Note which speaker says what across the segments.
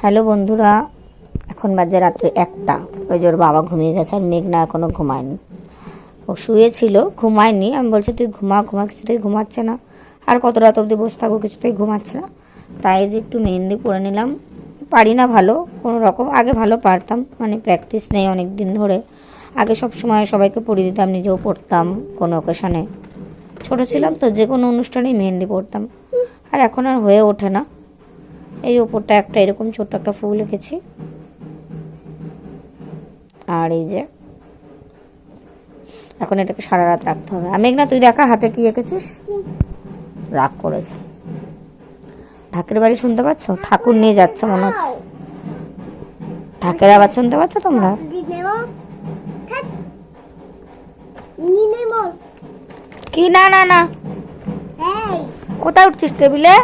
Speaker 1: Hello বন্ধুরা, এখন বাজে রাত্রে একটা। ওই ওর বাবা ঘুমিয়ে গেছে আর মেঘনা এখনও ঘুমায়নি। ও শুয়েছিল, ঘুমায়নি। আমি বলছি, তুই ঘুমা ঘুমা, কিছুতেই ঘুমাচ্ছে না। আর কত রাত অবধি বসে থাকো কিছুতেই ঘুমাচ্ছে না? তাই যে একটু মেহেন্দি পরে নিলাম। পারি না ভালো, কোনো রকম। আগে ভালো পারতাম মানে প্র্যাকটিস নেই অনেক দিন ধরে। আগে সব সময় সবাইকে পরিয়ে দিতাম, নিজেও পড়তাম কোনো অকেশনে ছোট ছিলাম তো যে কোনো অনুষ্ঠানেই মেহেন্দি পড়তাম আর এখন আর হয়ে ওঠে না। এই ওপরটা একটা এরকম ছোট্ট একটা ফুল এঁকেছি আর এই যে এখন এটাকে সারা রাত রাখতে হবে। আমি না তুই দেখা হাতে কি এঁকেছিস? রাগ করেছে। ঢাকের বাড়ি শুনতে পাচ্ছ? ঠাকুর নিয়ে যাচ্ছে মনে হচ্ছে। ঢাকের আবার শুনতে পাচ্ছ তোমরা? কি? না না না। কোথায় উঠছিস টেবিলে।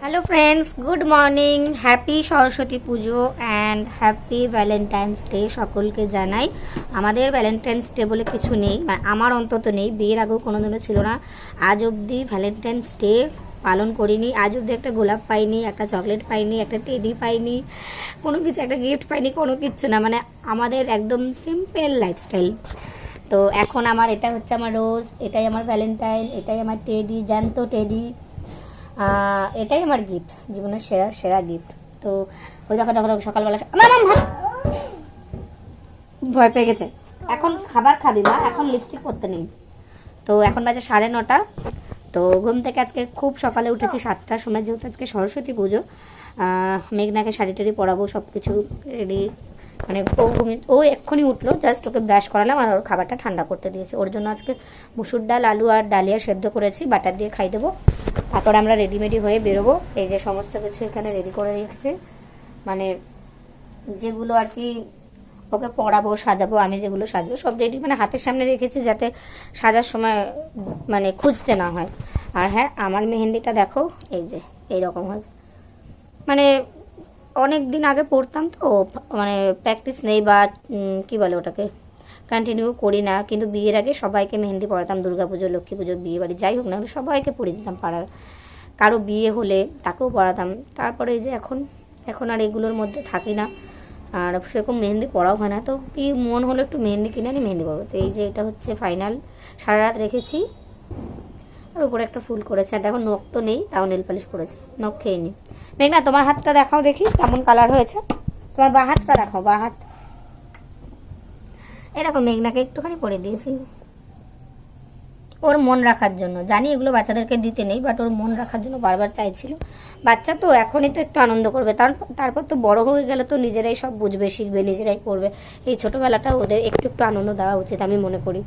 Speaker 1: Hello friends good morning happy Saraswati Puja and happy Valentine's day সকলকে জানাই। আমাদের ভ্যালেন্টাইন্স ডে বলে কিছু নেই। মানে আমার অন্তত নেই। বিয়ের আগেও কোনোদিনও ছিল না। আজ অবধি ভ্যালেন্টাইন্স ডে পালন করিনি। আজ অবধি একটা গোলাপ পাইনি, একটা চকলেট পাইনি, একটা টেডি পাইনি, কোনো কিছু, একটা গিফট পাইনি, কোনো কিচ্ছু না। মানে আমাদের একদম সিম্পল লাইফস্টাইল তো এখন আমার, এটা হচ্ছে আমার রোজ এটাই আমার ভ্যালেন্টাইন এটাই আমার টেডি, জ্যান্ত টেডি। এটাই আমার গিফট জীবনের সেরা সেরা গিফট তো ওই দেখো দেখো দেখো, সকালবেলা ভয় পেয়ে গেছে। এখন খাবার খাবি, মা, এখন লিপস্টিক পরতে নেই। তো এখন বাজে সাড়ে নটা। তো ঘুম থেকে আজকে খুব সকালে উঠেছি সাতটার সময়, যেহেতু আজকে সরস্বতী পুজো মেঘনাকে শাড়ি টাড়ি পরাবো সব কিছু রেডি মানে ও ঘুমি- ও এক্ষুনি উঠল জাস্ট ওকে ব্রাশ করালাম আর ওর খাবারটা ঠান্ডা করতে দিয়েছে। ওর জন্য আজকে মুসুর ডাল, আলু আর ডালিয়া সেদ্ধ করেছি, বাটার দিয়ে খাই দেবো। তারপর আমরা রেডিমেডি হয়ে বেরোবো। এই যে সমস্ত কিছু এখানে রেডি করে রেখেছি। মানে যেগুলো আর কি ওকে পড়াবো, সাজাবো, আমি যেগুলো সাজবো, সব রেডি মানে হাতের সামনে রেখেছি যাতে সাজার সময় মানে খুঁজতে না হয়। আর হ্যাঁ আমার মেহেন্দিটা দেখো, এই যে, এইরকম হয়েছে। মানে অনেক দিন আগে পড়তাম তো মানে প্র্যাকটিস নেই বা কি বলে ওটাকে? কন্টিনিউ করি না, কিন্তু বিয়ের আগে সবাইকে মেহেন্দি পড়াতাম দুর্গাপুজো লক্ষ্মী পুজো, বিয়ে বাড়ি, যাই হোক না সবাইকে পরিয়ে দিতাম পাড়ার। কারও বিয়ে হলে তাকেও পড়াতাম তারপরে যে এখন এখন আর এগুলোর মধ্যে থাকি না। আর সেরকম মেহেন্দি পড়াও হয় না। তো কি মন হলো একটু মেহেন্দি কিনে আনি মেহেন্দি পড়ব তো এই যে এটা হচ্ছে ফাইনাল সারা রাত রেখেছি। আর উপরে একটা ফুল করেছে। আর দেখো নখ তো নেই, তাও নেল পালিশ করেছে। নখ খেয়ে নি। মেঘনা, তোমার হাতটা দেখাও দেখি, কেমন কালার হয়েছে। তোমার বা, হাতটা দেখাও, বা, হাত। এরকম মেঘনাকে একটুখানি পরে দিয়েছি। ওর মন রাখার জন্য। জানি এগুলো বাচ্চাদেরকে দিতে নেই বাট ওর মন রাখার জন্য বারবার চাইছিল। বাচ্চা তো এখনই তো একটু আনন্দ করবে। তার, তারপর তো বড় হয়ে গেলে তো নিজেরাই সব বুঝবে, শিখবে, নিজেরাই করবে। এই ছোটোবেলাটা ওদের একটু একটু আনন্দ দেওয়া উচিত আমি মনে করি।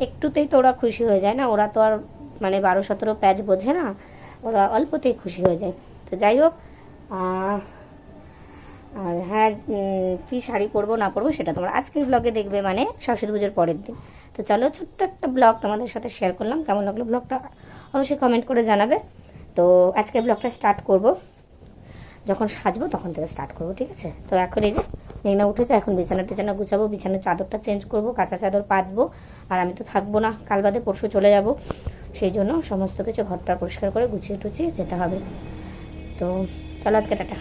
Speaker 1: একটুতেই তো ওরা খুশি হয়ে যায় না। ওরা তো আর মানে বারো, সতেরো প্যাচ বোঝে না। ওরা অল্পতেই খুশি হয়ে যায়। তো যাই হোক আর হ্যাঁ কি শাড়ি পরবো, না পরবো, সেটা তোমরা আজকের ব্লগে দেখবে মানে সরস্বতী পুজোর পরের দিন। তো চলো, ছোট্ট একটা ব্লগ তোমাদের সাথে শেয়ার করলাম। কেমন লাগল ব্লগটা অবশ্যই কমেন্ট করে জানাবে। তো আজকের ব্লগটা স্টার্ট করব। যখন সাজবো, তখন থেকে স্টার্ট করব, ঠিক আছে? তো এখন এই যে, মেঘনা উঠেছে, এখন বিছানা টিছানা গুছাবো, বিছানার চাদরটা চেঞ্জ করব, কাঁচা চাদর পাতবো, আর আমি তো থাকব না, কাল বাদে পরশু চলে যাব। সেই জন্য সমস্ত কিছু ঘরটা পরিষ্কার করে গুছিয়ে টুছিয়ে যেতে হবে। তো চলো, আজকে টাটা।